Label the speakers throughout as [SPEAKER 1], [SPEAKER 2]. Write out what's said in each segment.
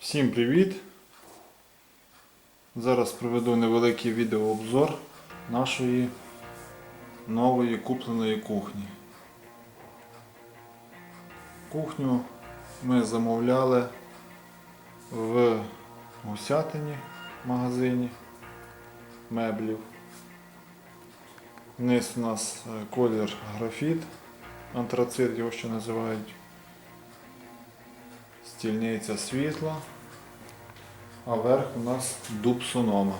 [SPEAKER 1] Всім привіт! Зараз проведу невеликий відеообзор нашої нової купленої кухні. Кухню ми замовляли в Гусятині магазині меблів. Низ у нас е, колір графіт, антрацит його ще називають. Стільниця світла, а верх у нас дуб сонома.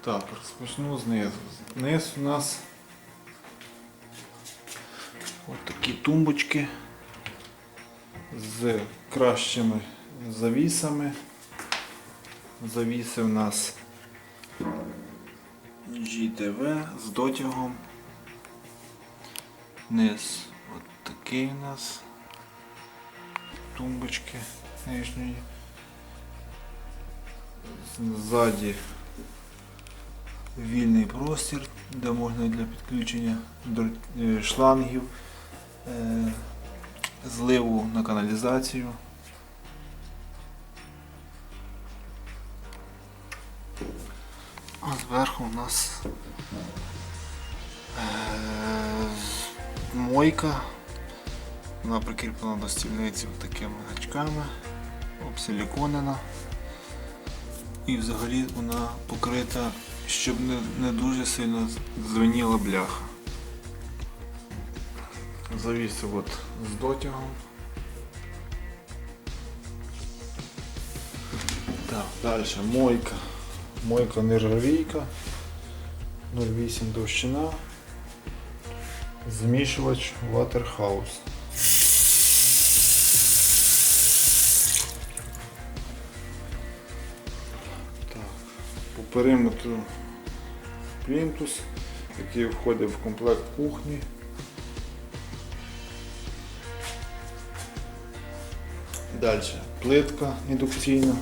[SPEAKER 1] Так, розпочну знизу. Низ у нас от такі тумбочки з кращими завісами. Завіси у нас GTV з дотягом. Низ от такий у нас тумбочки нижньої. Ззаді вільний простір, де можна для підключення е, шлангів, е, зливу на каналізацію. А зверху у нас е, мойка. Вона прикріплена до стільниці такими гачками, обсиліконена. І взагалі вона покрита, щоб не, не дуже сильно звеніла бляха. Завіси от з дотягом. Так, далі мойка. Мойка нержавійка, 0,8 довщина, змішувач Waterhouse. Так, по периметру плінтус, який входить в комплект кухні. Далі плитка індукційна.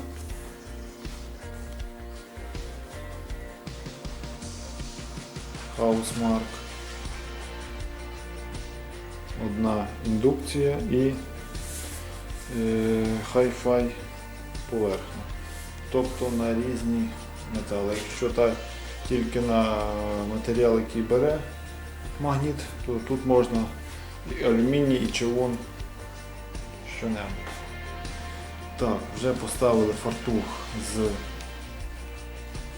[SPEAKER 1] Хаусмарк. Одна індукція і е, хай-фай поверхня. Тобто на різні метали. Якщо так тільки на матеріал, який бере магніт, то тут можна і алюміній, і чавун, що-небудь. Так, вже поставили фартух з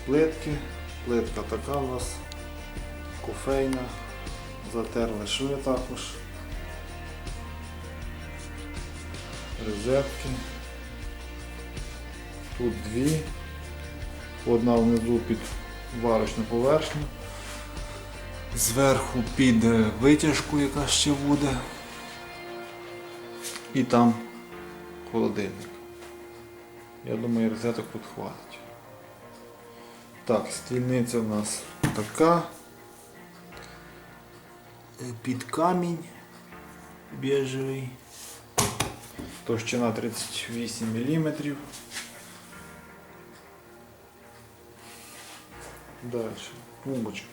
[SPEAKER 1] плитки. Плитка така у нас кофейна, затерли шви також, розетки. Тут дві, одна внизу під варочну поверхню, зверху під е, витяжку, яка ще буде, і там холодильник. Я думаю, розеток тут хватить. Так, стільниця у нас така. Е, Під камінь біжевий. Товщина 38 мм. Далі. Тумбочка.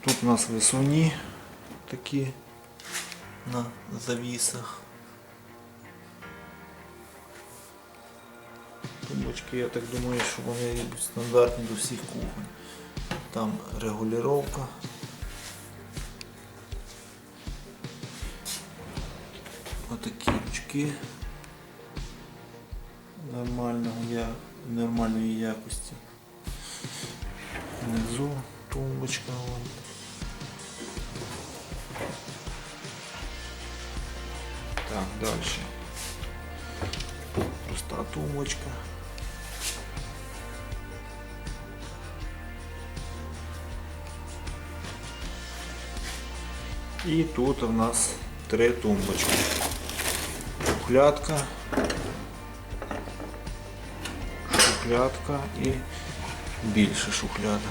[SPEAKER 1] Тут у нас висуні такі на завісах. Тумбочки, я так думаю, що вони стандартні до всіх кухонь. Там регулювання. Отакі ручки нормального я, нормальної якості. Внизу тумбочка. Вон. Так, далі. Проста тумбочка. І тут у нас три тумбочки. Шухлядка. Шухлядка і більше шухляда.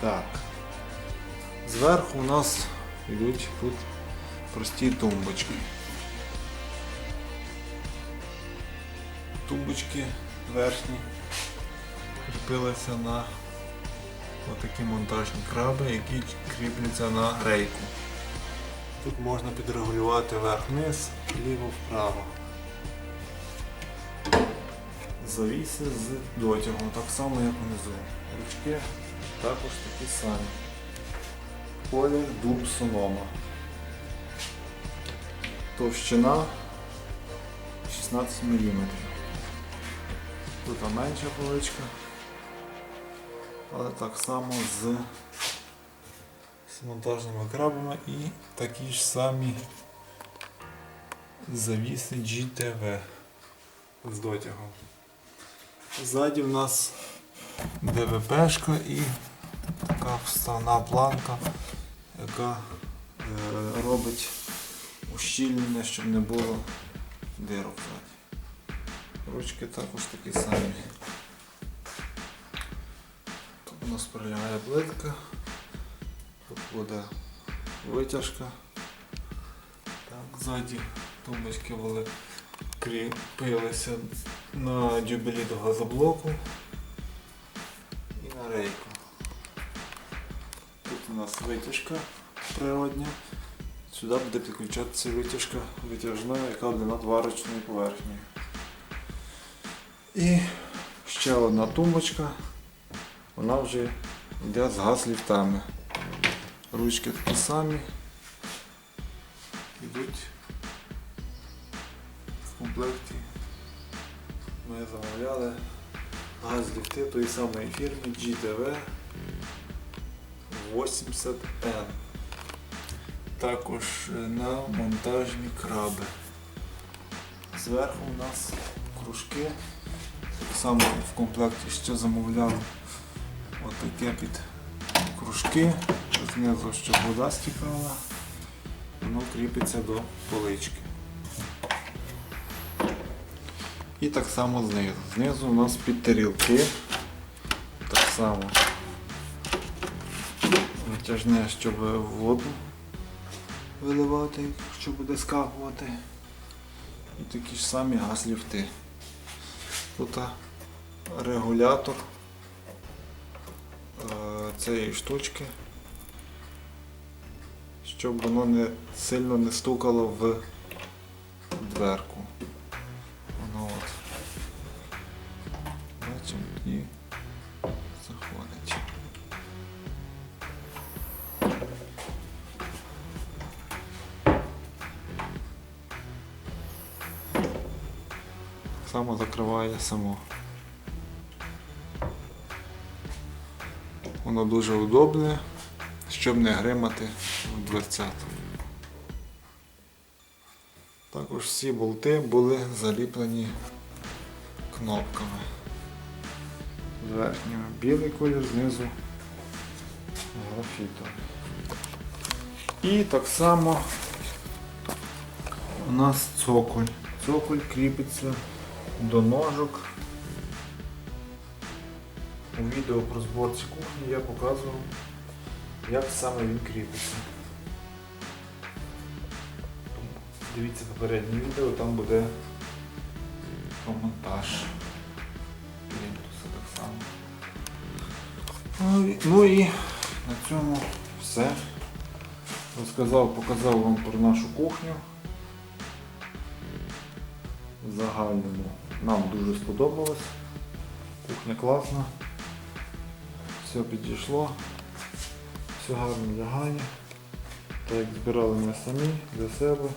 [SPEAKER 1] Так. Зверху у нас йдуть тут прості тумбочки. Тумбочки верхні кріпилася на отакі монтажні краби, які кріпляться на рейку. Тут можна підрегулювати вверх-вниз, ліво-вправо. Завіси з дотягом, так само як внизу. Ручки також такі самі. Колір дуб сонома. Товщина 16 мм. Тут менша поличка, але так само з, монтажними крабами і такі ж самі завіси GTV з дотягом. Ззаді в нас ДВПшка і така вставна планка, яка е, робить ущільнення, щоб не було дирок. Ручки також такі самі. У нас прилягає плитка, тут буде витяжка. Так, ззаді тумбочки були кріпилися на дюбелі до газоблоку і на рейку. Тут у нас витяжка природня. Сюди буде підключатися витяжка витяжна, яка буде над варочною поверхнею. І ще одна тумбочка, вона вже йде з газ-ліфтами. Ручки такі самі. Йдуть в комплекті. Ми замовляли газ-ліфти тої самої фірми GTV 80N. Також е, на монтажні краби. Зверху у нас кружки. Так само в комплекті ще замовляв отаке під кружки. Знизу, щоб вода стікала. Воно кріпиться до полички. І так само знизу. Знизу у нас під тарілки. Так само витяжне, щоб воду виливати, якщо буде скакувати. І такі ж самі газ-ліфти. Тут регулятор цієї штучки, щоб воно не сильно не стукало в дверку. Воно от. Бачимо і заходить. само закриває само. Воно дуже удобне, щоб не гримати в дверцят. Також всі болти були заліплені кнопками. Верхнього білий колір, знизу графітовий. І так само у нас цоколь. Цоколь кріпиться до ножок. У відео про зборці кухні я показував, як саме він кріпиться. Дивіться попереднє відео, там буде про монтаж так само. Ну Ну і на цьому все. Розказав, показав вам про нашу кухню. Загальному нам дуже сподобалось. Кухня класна. Все підійшло. Все гарно лягає. Так як збирали ми самі для себе.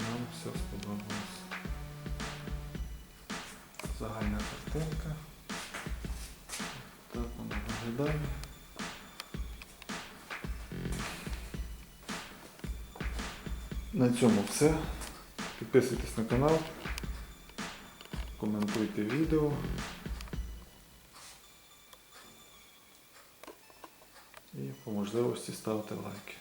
[SPEAKER 1] Нам все сподобалось. Загальна картинка. Так вона виглядає. На цьому все. Підписуйтесь на канал, коментуйте відео. Можливості ставте лайки.